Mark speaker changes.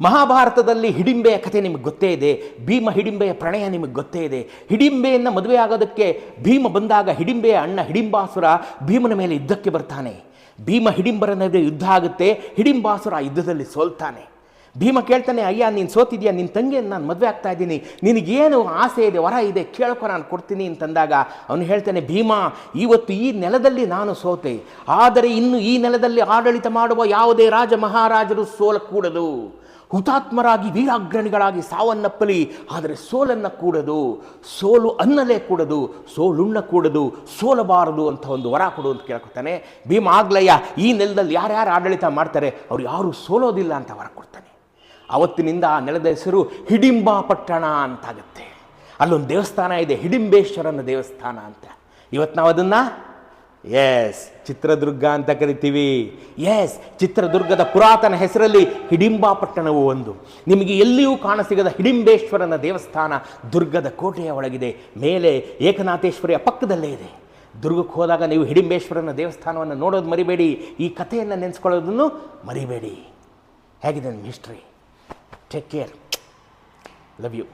Speaker 1: ಮಹಾಭಾರತದಲ್ಲಿ ಹಿಡಿಂಬೆಯ ಕಥೆ ನಿಮಗೆ ಗೊತ್ತೇ ಇದೆ, ಭೀಮ ಹಿಡಿಂಬೆಯ ಪ್ರಣಯ ನಿಮಗೆ ಗೊತ್ತೇ ಇದೆ. ಹಿಡಿಂಬೆಯನ್ನು ಮದುವೆ ಆಗೋದಕ್ಕೆ ಭೀಮ ಬಂದಾಗ ಹಿಡಿಂಬೆಯ ಅಣ್ಣ ಹಿಡಿಂಬಾಸುರ ಭೀಮನ ಮೇಲೆ ಯುದ್ಧಕ್ಕೆ ಬರ್ತಾನೆ. ಭೀಮ ಹಿಡಿಂಬರ ನಡುವೆ ಯುದ್ಧ ಆಗುತ್ತೆ, ಹಿಡಿಂಬಾಸುರ ಯುದ್ಧದಲ್ಲಿ ಸೋಲ್ತಾನೆ. ಭೀಮ ಕೇಳ್ತಾನೆ, ಅಯ್ಯ, ನೀನು ಸೋತಿದ್ಯಾ? ನಿನ್ನ ತಂಗಿಯನ್ನು ನಾನು ಮದುವೆ ಆಗ್ತಾ ಇದ್ದೀನಿ. ನಿನಗೇನು ಆಸೆ ಇದೆ, ವರ ಇದೆ, ಕೇಳ್ಕೊ, ನಾನು ಕೊಡ್ತೀನಿ ಅಂತಂದಾಗ ಅವನು ಹೇಳ್ತಾನೆ, ಭೀಮ, ಇವತ್ತು ಈ ನೆಲದಲ್ಲಿ ನಾನು ಸೋತೆ. ಆದರೆ ಇನ್ನು ಈ ನೆಲದಲ್ಲಿ ಆಡಳಿತ ಮಾಡುವ ಯಾವುದೇ ರಾಜ ಮಹಾರಾಜರು ಸೋಲಕೂಡದು ಹುತಾತ್ಮರಾಗಿ ವೀರಾಗ್ರಣಿಗಳಾಗಿ ಸಾವನ್ನಪ್ಪಲಿ, ಆದರೆ ಸೋಲನ್ನ ಕೂಡದು. ಸೋಲು ಅನ್ನಲೇ ಕೂಡದು, ಸೋಲುಣ್ಣ ಕೂಡದು, ಸೋಲಬಾರದು ಅಂತ ಒಂದು ವರ ಕೊಡು ಅಂತ ಕೇಳ್ಕೊತಾನೆ. ಭೀಮ, ಆಗ್ಲಯ್ಯ, ಈ ನೆಲದಲ್ಲಿ ಯಾರ್ಯಾರು ಆಡಳಿತ ಮಾಡ್ತಾರೆ, ಅವ್ರು ಯಾರು ಸೋಲೋದಿಲ್ಲ ಅಂತ ವರ ಅವತ್ತಿನಿಂದ ಆ ನೆಲದ ಹೆಸರು ಹಿಡಿಂಬಾ ಪಟ್ಟಣ ಅಂತಾಗುತ್ತೆ. ಅಲ್ಲೊಂದು ದೇವಸ್ಥಾನ ಇದೆ, ಹಿಡಿಂಬೇಶ್ವರನ ದೇವಸ್ಥಾನ ಅಂತ. ಇವತ್ತು ನಾವು ಅದನ್ನು ಎಸ್ ಚಿತ್ರದುರ್ಗ ಅಂತ ಕರಿತೀವಿ. ಎಸ್ ಚಿತ್ರದುರ್ಗದ ಪುರಾತನ ಹೆಸರಲ್ಲಿ ಹಿಡಿಂಬಾ ಪಟ್ಟಣವು ಒಂದು. ನಿಮಗೆ ಎಲ್ಲಿಯೂ ಕಾಣಸಿಗದ ಹಿಡಿಂಬೇಶ್ವರನ ದೇವಸ್ಥಾನ ದುರ್ಗದ ಕೋಟೆಯ ಒಳಗಿದೆ. ಮೇಲೆ ಏಕನಾಥೇಶ್ವರಿಯ ಪಕ್ಕದಲ್ಲೇ ಇದೆ. ದುರ್ಗಕ್ಕೆ ಹೋದಾಗ ನೀವು ಹಿಡಿಂಬೇಶ್ವರನ ದೇವಸ್ಥಾನವನ್ನು ನೋಡೋದು ಮರಿಬೇಡಿ. ಈ ಕಥೆಯನ್ನು ನೆನೆಸ್ಕೊಳ್ಳೋದನ್ನು ಮರಿಬೇಡಿ. ಹೇಗಿದೆ ನಿಮ್ಮ history Take care. Love you.